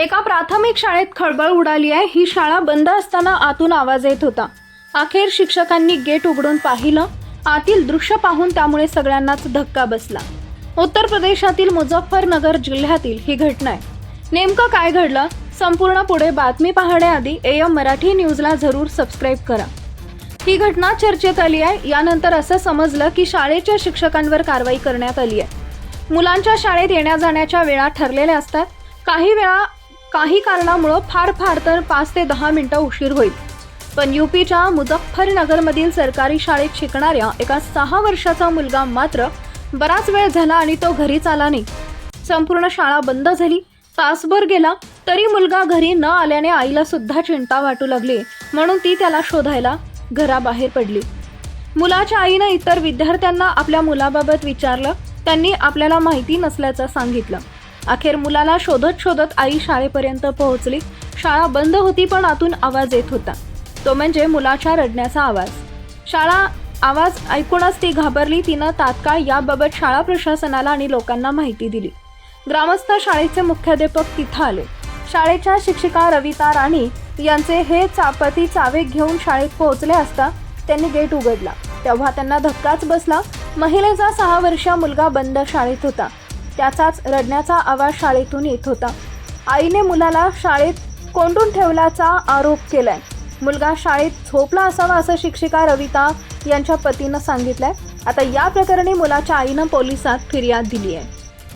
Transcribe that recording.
एका प्राथमिक शाळेत खळबळ उडाली आहे. ही शाळा बंद असताना आतून आवाज येत होता. अखेर शिक्षकांनी गेट उघडून पाहिलं. आतील दृश्य पाहून त्यामुळे सगळ्यांनाच धक्का बसला. उत्तर प्रदेशातील मुझफ्फरनगर जिल्ह्यातील ही घटना आहे. नेमकं काय घडलं? संपूर्ण पुढे बातमी पाहण्याआधी एम मराठी न्यूजला जरूर सबस्क्राईब करा. ही घटना चर्चेत आली आहे. यानंतर असं समजलं की शाळेच्या शिक्षकांवर कारवाई करण्यात आली आहे. मुलांच्या शाळेत येण्या जाण्याच्या वेळा ठरलेल्या असतात. काही वेळा काही कारणामुळं फार फार तर पाच ते दहा मिनिटं उशीर होईल. पण युपीच्या मुझफ्फरनगरमधील सरकारी शाळेत शिकणाऱ्या एका सहा वर्षाचा मुलगा मात्र बराच वेळ झाला आणि तो घरीच आला नाही. संपूर्ण शाळा बंद झाली. तासभर गेला तरी मुलगा घरी न आल्याने आईला सुद्धा चिंता वाटू लागली म्हणून ती त्याला शोधायला घराबाहेर पडली. मुलाच्या आईनं इतर विद्यार्थ्यांना आपल्या मुलाबाबत विचारलं. त्यांनी आपल्याला माहिती नसल्याचं सांगितलं. अखेर मुलाला शोधत शोधत आई शाळेपर्यंत पोहोचली. शाळा बंद होती पण आतून आवाज येत होता. तो म्हणजे मुलाच्या रडण्याचा आवाज. शाळा आवाज ऐकूनच ती घाबरली. तिनं तात्काळ याबाबत शाळा प्रशासनाला आणि लोकांना माहिती दिली. ग्रामस्थ शाळेचे मुख्याध्यापक तिथं आले. शाळेच्या शिक्षिका रविता राणी यांचे हे चापती चावे घेऊन शाळेत पोहोचले असता त्यांनी गेट उघडला. तेव्हा त्यांना धक्काच बसला. महिलेचा सहा वर्षा मुलगा बंद शाळेत होता. त्याचाच रडण्याचा आवाज शाळेतून येत होता. आईने मुलाला शाळेत कोंडून ठेवल्याचा आरोप केलाय. मुलगा शाळेत झोपला असावा असं शिक्षिका रविता यांच्या पतीनं सांगितलंय. आता या प्रकरणी मुलाच्या आईनं पोलिसात फिर्याद दिली आहे